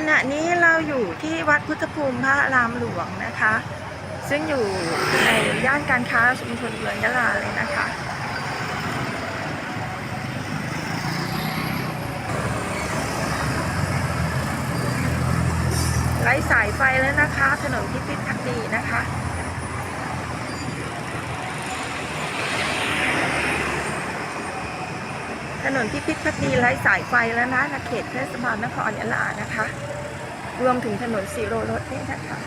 ขณะนี้เราอยู่ที่วัดพุทธภูมิพระรามหลวงนะคะ ซึ่งอยู่ในย่านการค้าชุมชนเมืองยะลาเลยนะคะไล่สายไฟแล้วนะคะ ถนนพิพิธภัณฑ์ดีนะคะถนนพิพิธภัณฑ์ดีไล่สายไฟแล้วนะในเขตเทศบาลนครยะลานะคะ รวมถึงถนนสีโรรถนี่นะคะ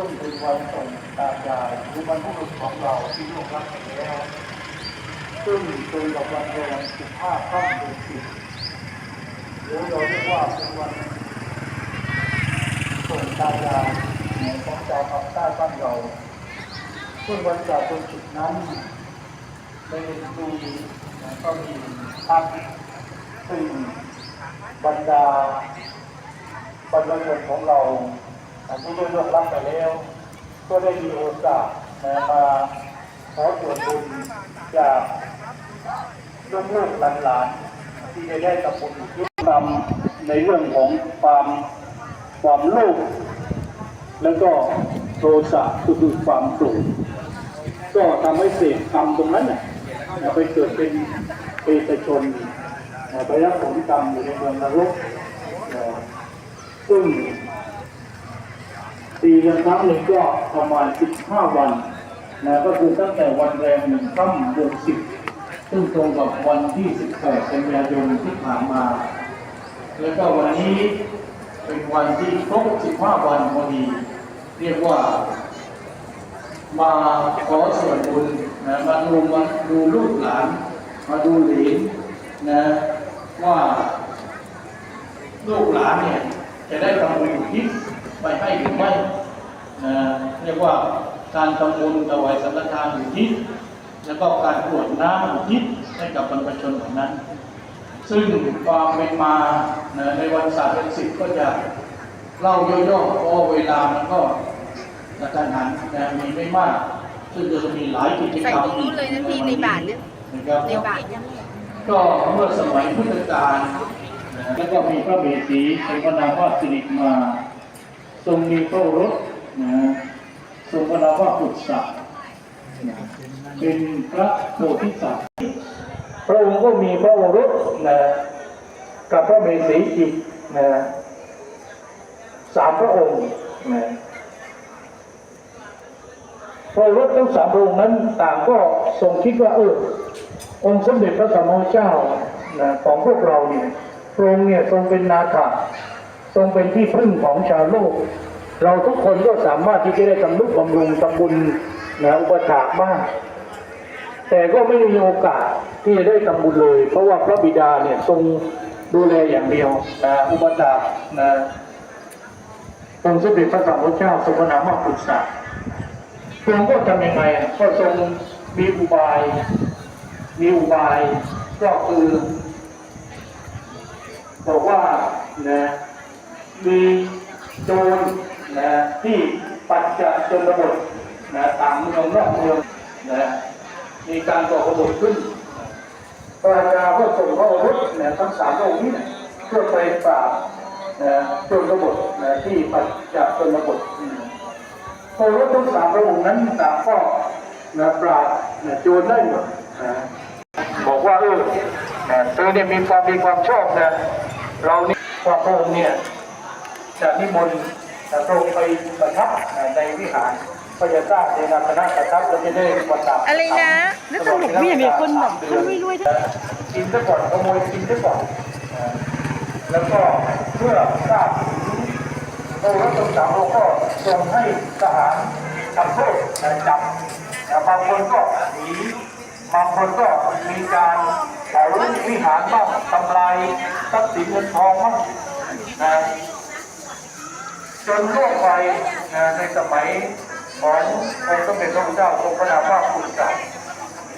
ซึ่งเป็นวันส่งตายายหรือบรรพบุรุษของเราที่ล่วงลับไปแล้ว ซึ่งเป็นกับวันแรมสิบห้าค่ำเดือนสิบหรือเราเรียกว่าเป็นวันส่งตายายของชาวภาคใต้บ้านเราซึ่งวันจากวันศุกร์นั้นในเดือนตุลาก็มีพักซึ่งบรรดาบรรพชนของเรา ที่ได้ล่วงลับไปแล้ว ก็ได้มีโอกาสมาขอส่วนบุญจากลูกลูกหลานๆที่ได้ได้กับบุญที่นำในเรื่องของความความโลภแล้วก็โทสะก็คือความโกรธก็ทำให้เศษกรรมตรงนั้นน่ะไปเกิดเป็นเปรตชนไปรับผลกรรมอยู่ในเมืองนรกซึ่ง ปีละครั้งหนึ่งก็ประมาณ 15 วันนะก็คือตั้งแต่วันแรมหนึ่งค่ำเดือนสิบซึ่งตรงกับวันที่ 18 กันยายนที่ผ่านมา แล้วก็วันนี้เป็นวันที่ครบ 15 วันพอดี เรียกว่า มาขอส่วนบุญนะมาดูมาดูลูกหลาน มาดูเหลนนะว่าลูกหลานเนี่ยจะได้ทำบุญอุทิศไปให้หรือไม่นะเรี ยกว่าการทำบุญถวายสังฆทานอุทิศแล้วก็การกรวดน้ำอุทิศให้กับบรรพชนเหล่านั้น ซึ่งความเป็นมานะในวันศาสตร์เป็นสิบก็จะเล่าย่อๆเพราะว่าเวลามันก็กระทันหันนะมีไม่มาก ซึ่งจะมีหลายกิจกรรมใส่ตรงนู้นเลยนะพี่ในบาทเนี่ยนะครับในบาทยังก็เมื่อสมัยพุทธกาลนะแล้วก็มีพระเบสีเป็นพระนามว่าสิริมา ทรงมีพระโอรสนะ ทรงพระนามว่าปุตสะเป็นพระโพธิสัตว์พระองค์ก็มีพระโอรสนะกับพระเบสีอีกนะสามพระองค์นะพระโอรสทั้งสามพระองค์นั้นต่างก็ทรงคิดว่าเออองค์สมเด็จพระสัมมามพุทธเจ้านะของพวกเราเนี่ยพระองค์เนี่ยทรงเป็นนาถาทรงเป็นที่พึ่งของชาวโลก เราทุกคนก็สามารถที่จะได้ทำนุบำรุงทำบุญนะอุปถากบ้างแต่ก็ไม่มีโอกาสที่จะได้ทำบุญเลย เพราะว่าพระบิดาเนี่ยทรงดูแลอย่างเดียวนะอุปถากนะองค์สมเด็จพระสัมมาสัมพุทธเจ้าทรงนามว่าปุษะพระองค์ก็ทำยังไงก็ทรงมีอุบาย มีอุบายก็คือบอกว่านะมีโจร นะที่ปัจจะชนบทนะต่างเมืองนอกเมืองนะมีการก่อกบฏขึ้นพระราชาก็ส่งพระโอรสนะทั้งสามพระองค์นี้นะเพื่อไปปราบนะชนบทนะที่ปัจจะชนบทพระโอรสทั้งสามพระองค์นั้นต่างก็นะปราบนะโจรได้หมดนะบอกว่าเออนะเธอเนี่ยมีความมีความชอบนะเรานี่ว่าพระองค์เนี่ยจะนิมนต์ นะพระองค์ไปประทับนะในวิหารก็จะสร้างเจนาคณะประทับแล้วจะได้ประทับอะไรนะแล้วตลกไม่เห็นมีคนแบบรวยๆทั้งกินซะก่อนขโมยกินซะก่อนนะแล้วก็เมื่อทราบถึงพระรัชสามเราก็ทรงให้ทหารทำโทษนะจับนะบางคนก็หนีบางคนก็มีการเผาวิหารบ้างทำลายทรัพย์สินเงินทองบ้างนะ จนโลกไปในสมัยขององค์สมเด็จพระพุทธเจ้าทรงพระนามว่าพุทธเจ้า